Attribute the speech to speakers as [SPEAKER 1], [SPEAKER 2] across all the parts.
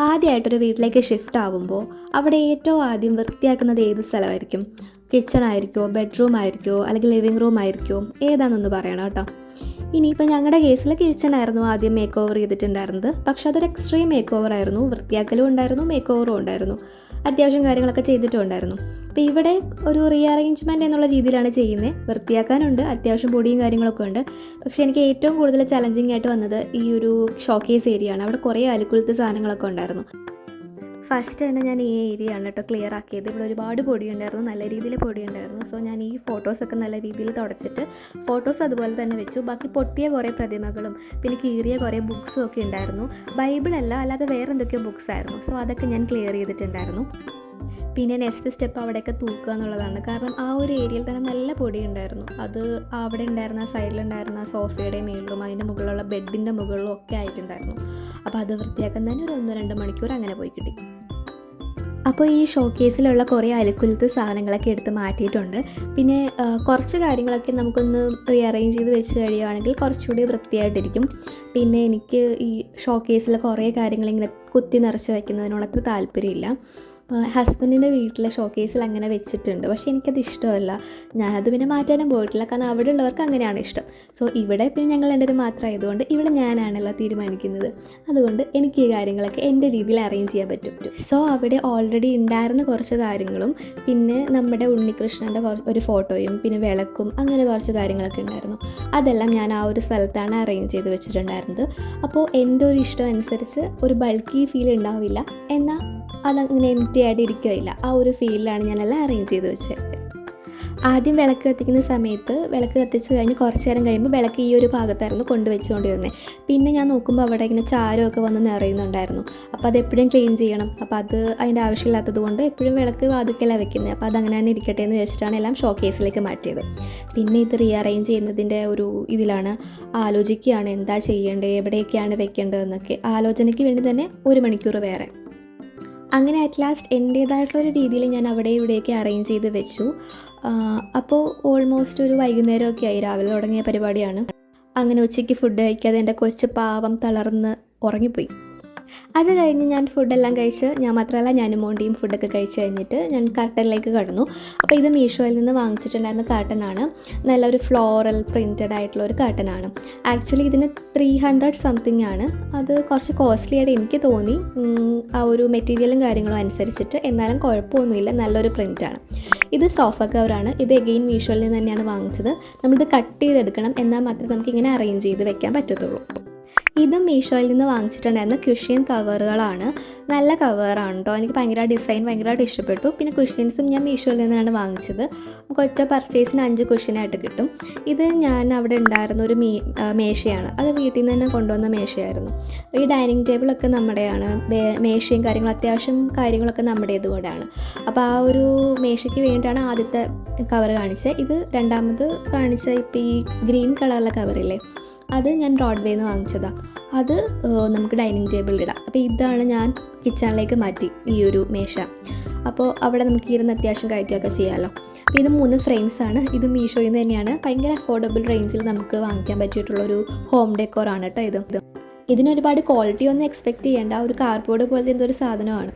[SPEAKER 1] ആദ്യമായിട്ടൊരു വീട്ടിലേക്ക് ഷിഫ്റ്റ് ആകുമ്പോൾ അവിടെ ഏറ്റവും ആദ്യം വൃത്തിയാക്കുന്നത് ഏത് സ്ഥലമായിരിക്കും? കിച്ചൺ ആയിരിക്കുമോ ബെഡ്റൂം ആയിരിക്കുമോ അല്ലെങ്കിൽ ലിവിങ് റൂം ആയിരിക്കുമോ ഏതാണെന്നൊന്ന് പറയണം കേട്ടോ. ഇനിയിപ്പോൾ ഞങ്ങളുടെ കേസിൽ കിച്ചൺ ആയിരുന്നു ആദ്യം മേക്ക് ഓവർ ചെയ്തിട്ടുണ്ടായിരുന്നത്. പക്ഷെ അതൊരു എക്സ്ട്രീം മേക്ക് ഓവർ ആയിരുന്നു. വൃത്തിയാക്കലും ഉണ്ടായിരുന്നു മേക്ക് ഓവറും ഉണ്ടായിരുന്നു. അത്യാവശ്യം കാര്യങ്ങളൊക്കെ ചെയ്തിട്ടുണ്ടായിരുന്നു. അപ്പോൾ ഇവിടെ ഒരു റീഅറേഞ്ച്മെന്റ് എന്നുള്ള രീതിയിലാണ് ചെയ്യുന്നത് വൃത്തിയാക്കാനുണ്ട് അത്യാവശ്യം പൊടിയും കാര്യങ്ങളൊക്കെ ഉണ്ട്. പക്ഷേ എനിക്ക് ഏറ്റവും കൂടുതൽ ചലഞ്ചിങ് ആയിട്ട് വന്നത് ഈ ഒരു ഷോക്കേസ് ഏരിയ ആണ്. അവിടെ കുറേ അലുക്കുലത്തെ സാധനങ്ങളൊക്കെ ഉണ്ടായിരുന്നു. ഫസ്റ്റ് തന്നെ ഞാൻ ഈ ഏരിയ ആണ് കേട്ടോ ക്ലിയർ ആക്കിയത്. ഇവിടെ ഒരുപാട് പൊടി ഉണ്ടായിരുന്നു നല്ല രീതിയിൽ പൊടി ഉണ്ടായിരുന്നു. സോ ഞാൻ ഈ ഫോട്ടോസൊക്കെ നല്ല രീതിയിൽ തുടച്ചിട്ട് ഫോട്ടോസ് അതുപോലെ തന്നെ വെച്ചു. ബാക്കി പൊട്ടിയ കുറേ പ്രതിമകളും പിന്നെ കീറിയ കുറേ ബുക്സും ഒക്കെ ഉണ്ടായിരുന്നു. ബൈബിളല്ല അല്ലാതെ വേറെ എന്തൊക്കെയോ ബുക്സ് ആയിരുന്നു. സോ അതൊക്കെ ഞാൻ ക്ലിയർ ചെയ്തിട്ടുണ്ടായിരുന്നു. പിന്നെ നെക്സ്റ്റ് സ്റ്റെപ്പ് അവിടെയൊക്കെ തൂക്കുക എന്നുള്ളതാണ്. കാരണം ആ ഒരു ഏരിയയിൽ തന്നെ നല്ല പൊടി ഉണ്ടായിരുന്നു അത് അവിടെ ഉണ്ടായിരുന്ന സൈഡിലുണ്ടായിരുന്ന സോഫയുടെ മേളിലും അതിന്റെ മുകളിലുള്ള ബെഡിന്റെ മുകളിലും ഒക്കെ ആയിട്ടുണ്ടായിരുന്നു. അപ്പോൾ അത് വൃത്തിയാക്കാൻ തന്നെ ഒരു ഒന്ന് രണ്ട് മണിക്കൂർ അങ്ങനെ പോയി കിട്ടി. അപ്പോൾ ഈ ഷോക്കേസിലുള്ള കുറേ അലക്കുലത്ത് സാധനങ്ങളൊക്കെ എടുത്ത് മാറ്റിയിട്ടുണ്ട്. പിന്നെ കുറച്ച് കാര്യങ്ങളൊക്കെ നമുക്കൊന്ന് റീഅറേഞ്ച് ചെയ്ത് വെച്ച് കഴിയുവാണെങ്കിൽ കുറച്ചുകൂടി വൃത്തിയായിട്ടിരിക്കും. പിന്നെ എനിക്ക് ഈ ഷോക്കേസിലെ കുറേ കാര്യങ്ങൾ ഇങ്ങനെ കുത്തി നിറച്ച് വയ്ക്കുന്നതിനോട് അത്ര താല്പര്യമില്ല. ഹസ്ബൻഡിന്റെ വീട്ടിലെ ഷോക്കേസിൽ അങ്ങനെ വെച്ചിട്ടുണ്ട്. പക്ഷേ എനിക്കത് ഇഷ്ടമല്ല. ഞാനത് പിന്നെ മാറ്റാനും പോയിട്ടില്ല. കാരണം അവിടെ ഉള്ളവർക്ക് അങ്ങനെയാണ് ഇഷ്ടം. സോ ഇവിടെ പിന്നെ ഞങ്ങൾ രണ്ടുപേരും മാത്രമായതുകൊണ്ട് ഇവിടെ ഞാനാണല്ലോ തീരുമാനിക്കുന്നത്. അതുകൊണ്ട് എനിക്ക് ഈ കാര്യങ്ങളൊക്കെ എന്റെ രീതിയിൽ അറേഞ്ച് ചെയ്യാൻ പറ്റും. സോ അവിടെ ഓൾറെഡി ഉണ്ടായിരുന്ന കുറച്ച് കാര്യങ്ങളും പിന്നെ നമ്മുടെ ഉണ്ണികൃഷ്ണന്റെ ഒരു ഫോട്ടോയും പിന്നെ വിളക്കും അങ്ങനെ കുറച്ച് കാര്യങ്ങളൊക്കെ ഉണ്ടായിരുന്നു. അതെല്ലാം ഞാൻ ആ ഒരു സ്ഥലത്താണ് അറേഞ്ച് ചെയ്ത് വെച്ചിട്ടുണ്ടായിരുന്നത്. അപ്പോൾ എന്റെ ഒരു ഇഷ്ടം അനുസരിച്ച് ഒരു ബൾക്കി ഫീൽ ഉണ്ടാവില്ല. എന്നാൽ അതങ്ങനെ എം ടി ആയിട്ട് ഇരിക്കുകയില്ല ആ ഒരു ഫീലിലാണ് ഞാനെല്ലാം അറേഞ്ച് ചെയ്ത് വെച്ചത്. ആദ്യം വിളക്ക് കത്തിക്കുന്ന സമയത്ത് വിളക്ക് കത്തിച്ച് കഴിഞ്ഞ് കുറച്ച് നേരം കഴിയുമ്പോൾ വിളക്ക് ഈ ഒരു ഭാഗത്തായിരുന്നു കൊണ്ടുവച്ചുകൊണ്ടിരുന്നത് പിന്നെ ഞാൻ നോക്കുമ്പോൾ അവിടെ ഇങ്ങനെ ചാരമൊക്കെ വന്ന് നിറയുന്നുണ്ടായിരുന്നു. അപ്പോൾ അത് എപ്പോഴും ക്ലീൻ ചെയ്യണം. അപ്പോൾ അത് അതിന്റെ ആവശ്യമില്ലാത്തത് കൊണ്ട് എപ്പോഴും വിളക്ക് വാതിക്കലാണ് വെക്കുന്നത് അപ്പോൾ അത് അങ്ങനെ തന്നെ ഇരിക്കട്ടെ എന്ന് വെച്ചിട്ടാണ് എല്ലാം ഷോ കേസിലേക്ക് മാറ്റിയത്. പിന്നെ ഇത് റീഅറേഞ്ച് ചെയ്യുന്നതിന്റെ ഒരു ഇതിലാണ് ആലോചിക്കുകയാണ്. എന്താ ചെയ്യേണ്ടത്? എവിടെയൊക്കെയാണ് വെക്കേണ്ടതെന്നൊക്കെ. ആലോചനയ്ക്ക് വേണ്ടി തന്നെ ഒരു മണിക്കൂർ വേറെ. അങ്ങനെ അറ്റ് ലാസ്റ്റ് എന്റേതായിട്ടുള്ള ഒരു രീതിയിൽ ഞാൻ അവിടെ ഇവിടെയൊക്കെ അറേഞ്ച് ചെയ്ത് വെച്ചു. അപ്പോൾ ഓൾമോസ്റ്റ് ഒരു വൈകുന്നേരമൊക്കെ ആയി. രാവിലെ തുടങ്ങിയ പരിപാടിയാണ്. അങ്ങനെ ഉച്ചയ്ക്ക് ഫുഡ് കഴിക്കാതെ എന്റെ കൊച്ച് പാവം തളർന്ന് ഉറങ്ങിപ്പോയി. അത് കഴിഞ്ഞ് ഞാൻ ഫുഡെല്ലാം കഴിച്ച് ഞാൻ മാത്രമല്ല ഞാനും മോണ്ടിയും ഫുഡൊക്കെ കഴിച്ച് കഴിഞ്ഞിട്ട് ഞാൻ കർട്ടനിലേക്ക് കടന്നു. അപ്പോൾ ഇത് മീഷോയിൽ നിന്ന് വാങ്ങിച്ചിട്ടുണ്ടായിരുന്ന കാട്ടനാണ് നല്ലൊരു ഫ്ലോറൽ പ്രിന്റഡ് ആയിട്ടുള്ള ഒരു കാർട്ടനാണ് ആക്ച്വലി ഇതിന് ത്രീ ഹൺഡ്രഡ് സംതിങ് ആണ്. അത് കുറച്ച് കോസ്റ്റ്ലി ആയിട്ട് എനിക്ക് തോന്നി. ആ ഒരു മെറ്റീരിയലും കാര്യങ്ങളും അനുസരിച്ചിട്ട്. എന്നാലും കുഴപ്പമൊന്നുമില്ല. നല്ലൊരു പ്രിന്റാണ് ഇത് സോഫ കവറാണ് ഇത് എഗെയിൻ മീഷോയിൽ നിന്ന് തന്നെയാണ് വാങ്ങിച്ചത്. നമ്മളിത് കട്ട് ചെയ്തെടുക്കണം. എന്നാൽ മാത്രമേ നമുക്ക് ഇങ്ങനെ അറേഞ്ച് ചെയ്ത് വെക്കാൻ പറ്റത്തുള്ളൂ. ഇതും മീഷോയിൽ നിന്ന് വാങ്ങിച്ചിട്ടുണ്ടായിരുന്ന ക്യുഷ്യൻ കവറുകളാണ് നല്ല കവറാണ് കേട്ടോ എനിക്ക് ഭയങ്കര ഡിസൈൻ ഭയങ്കരമായിട്ട് ഇഷ്ടപ്പെട്ടു. പിന്നെ ക്വസ്റ്റ്യൻസും ഞാൻ മീഷോയിൽ നിന്നാണ് വാങ്ങിച്ചത്. നമുക്ക് ഒറ്റ പർച്ചേസിന് അഞ്ച് ക്വസ്റ്റ്യനായിട്ട് കിട്ടും. ഇത് ഞാൻ അവിടെ ഉണ്ടായിരുന്ന ഒരു മീ മേശയാണ്. അത് വീട്ടിൽ നിന്ന് തന്നെ കൊണ്ടുവന്ന മേശയായിരുന്നു. ഈ ഡൈനിങ് ടേബിളൊക്കെ നമ്മുടെയാണ്. മേശയും കാര്യങ്ങളും അത്യാവശ്യം കാര്യങ്ങളൊക്കെ നമ്മുടേത് കൂടെയാണ് അപ്പോൾ ആ ഒരു മേശയ്ക്ക് വേണ്ടിയിട്ടാണ് ആദ്യത്തെ കവർ കാണിച്ചത്. ഇത് രണ്ടാമത് കാണിച്ച ഇപ്പോൾ ഈ ഗ്രീൻ കളറിലെ കവറില്ലേ അത് ഞാൻ ബ്രോഡ്വേന്ന് വാങ്ങിച്ചതാണ് അത് നമുക്ക് ഡൈനിങ് ടേബിളിൽ ഇടാം. അപ്പോൾ ഇതാണ് ഞാൻ കിച്ചണിലേക്ക് മാറ്റി ഈ ഒരു മേശ. അപ്പോൾ അവിടെ നമുക്ക് ഇരുന്ന് അത്യാവശ്യം കഴിക്കുകയൊക്കെ ചെയ്യാമല്ലോ അപ്പോൾ ഇത് മൂന്ന് ഫ്രെയിംസ് ആണ്. ഇത് മീഷോയിൽ നിന്ന് തന്നെയാണ്. ഭയങ്കര അഫോർഡബിൾ റേഞ്ചിൽ നമുക്ക് വാങ്ങിക്കാൻ പറ്റിയിട്ടുള്ളൊരു ഹോം ഡെക്കോർ ആണ് കേട്ടോ ഇത്. ഇത് ഇതിന് ഒരുപാട് ക്വാളിറ്റി ഒന്നും എക്സ്പെക്റ്റ് ചെയ്യേണ്ട ഒരു കാർഡ്ബോർഡ് പോലത്തെ എന്തോ ഒരു സാധനമാണ്.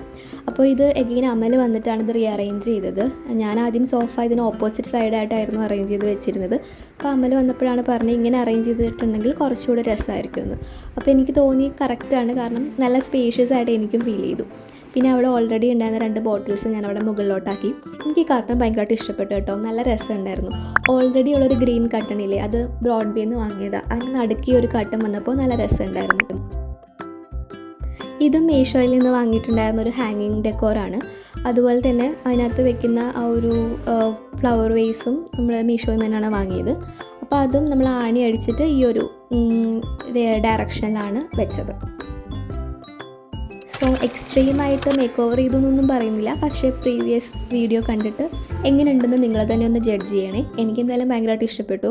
[SPEAKER 1] അപ്പോൾ ഇത് എഗെയിൻ അമൽ വന്നിട്ടാണ് ഇത് റീഅറേഞ്ച് ചെയ്തത്. ഞാൻ ആദ്യം സോഫ ഇതിന് ഓപ്പോസിറ്റ് സൈഡായിട്ടായിരുന്നു അറേഞ്ച് ചെയ്ത് വെച്ചിരുന്നത്. അപ്പോൾ അമൽ വന്നപ്പോഴാണ് പറഞ്ഞത് ഇങ്ങനെ അറേഞ്ച് ചെയ്തിട്ടുണ്ടെങ്കിൽ കുറച്ചുകൂടെ രസമായിരിക്കും എന്ന് അപ്പോൾ എനിക്ക് തോന്നി കറക്റ്റാണ് കാരണം നല്ല സ്പേഷ്യസ് ആയിട്ട് എനിക്കും ഫീൽ ചെയ്തു. പിന്നെ അവിടെ ഓൾറെഡി ഉണ്ടായിരുന്ന രണ്ട് ബോട്ടിൽസ് ഞാൻ അവിടെ മുകളിലോട്ടാക്കി. എനിക്ക് ഈ കർട്ടൺ ഭയങ്കരമായിട്ട് ഇഷ്ടപ്പെട്ടു കേട്ടോ. നല്ല രസമുണ്ടായിരുന്നു. ഓൾറെഡി ഉള്ളൊരു ഗ്രീൻ കട്ടണില്ലേ അത് ബ്രോഡ്ബേന്ന് വാങ്ങിയതാണ് അതിന് നടുക്കി ഒരു കർട്ടൺ വന്നപ്പോൾ നല്ല രസമുണ്ടായിരുന്നു. ഇതും മീഷോയിൽ നിന്ന് വാങ്ങിയിട്ടുണ്ടായിരുന്ന ഒരു ഹാങ്ങിങ് ഡെക്കോറാണ് അതുപോലെ തന്നെ അതിനകത്ത് വെക്കുന്ന ആ ഒരു ഫ്ലവർ വേസും നമ്മൾ മീഷോയിൽ നിന്നാണ് വാങ്ങിയത്. അപ്പോൾ അതും നമ്മൾ ആണി അടിച്ചിട്ട് ഈ ഒരു ഡയറക്ഷനിലാണ് വെച്ചത്. സോ എക്സ്ട്രീമായിട്ട് മേക്ക് ഓവർ ചെയ്തൊന്നും പറയുന്നില്ല. പക്ഷേ പ്രീവിയസ് വീഡിയോ കണ്ടിട്ട് എങ്ങനെയുണ്ടെന്ന് നിങ്ങൾ തന്നെ ഒന്ന് ജഡ്ജ് ചെയ്യണേ. എനിക്ക് എന്തായാലും ഭയങ്കരമായിട്ട് ഇഷ്ടപ്പെട്ടു.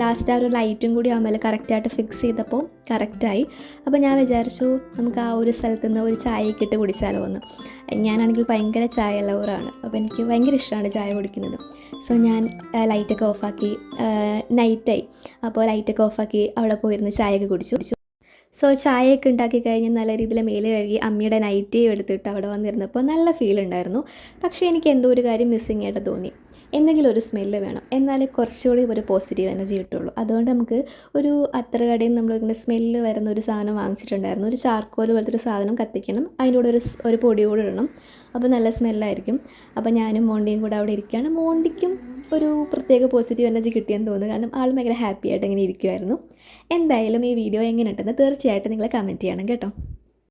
[SPEAKER 1] ലാസ്റ്റ് ആ ഒരു ലൈറ്റും കൂടി ആകുമ്പോൾ കറക്റ്റായിട്ട് ഫിക്സ് ചെയ്തപ്പോൾ കറക്റ്റായി അപ്പോൾ ഞാൻ വിചാരിച്ചു നമുക്ക് ആ ഒരു സ്ഥലത്ത് നിന്ന് ഒരു ചായയൊക്കെ ഇട്ട് കുടിച്ചാലോ എന്ന്. ഞാനാണെങ്കിൽ ഭയങ്കര ചായ ലവറാണ് അപ്പോൾ എനിക്ക് ഭയങ്കര ഇഷ്ടമാണ് ചായ കുടിക്കുന്നത്. സോ ഞാൻ ലൈറ്റൊക്കെ ഓഫാക്കി നൈറ്റായി അപ്പോൾ ലൈറ്റൊക്കെ ഓഫാക്കി അവിടെ പോയിരുന്ന് ചായയൊക്കെ കുടിച്ചു. സോ ചായയൊക്കെ ഉണ്ടാക്കി കഴിഞ്ഞ് നല്ല രീതിയിൽ മേൽ കഴുകി അമ്മയുടെ നൈറ്റിയും എടുത്തിട്ട് അവിടെ വന്നിരുന്നപ്പോൾ നല്ല ഫീൽ ഉണ്ടായിരുന്നു. പക്ഷേ എനിക്ക് എന്തോ ഒരു കാര്യം മിസ്സിങ് ആയിട്ട് തോന്നി. എന്തെങ്കിലും ഒരു സ്മെല്ല് വേണം. എന്നാലേ കുറച്ചുകൂടി ഒരു പോസിറ്റീവ് എനർജി കിട്ടുള്ളൂ. അതുകൊണ്ട് നമുക്ക് ഒരു അത്ര കടയിൽ നമ്മൾ ഇങ്ങനെ സ്മെല്ല് വരുന്ന ഒരു സാധനം വാങ്ങിച്ചിട്ടുണ്ടായിരുന്നു. ഒരു ചാർക്കോൽ പോലത്തെ ഒരു സാധനം കത്തിക്കണം. അതിന്റെ ഒരു ഒരു പൊടി കൂടെ ഇടണം. അപ്പോൾ നല്ല സ്മെല്ലായിരിക്കും അപ്പോൾ ഞാനും മോണ്ടിയും കൂടെ അവിടെ ഇരിക്കുകയാണ്. മോണ്ടിക്കും ഒരു പ്രത്യേക പോസിറ്റീവ് എനർജി കിട്ടിയെന്ന് തോന്നുന്നു. കാരണം ആൾ ഭയങ്കര ഹാപ്പി ആയിട്ട് ഇങ്ങനെ ഇരിക്കുമായിരുന്നു എന്തായാലും ഈ വീഡിയോ എങ്ങനെ ഉണ്ടെന്ന് തീർച്ചയായിട്ടും നിങ്ങൾ കമന്റ് ചെയ്യണം കേട്ടോ.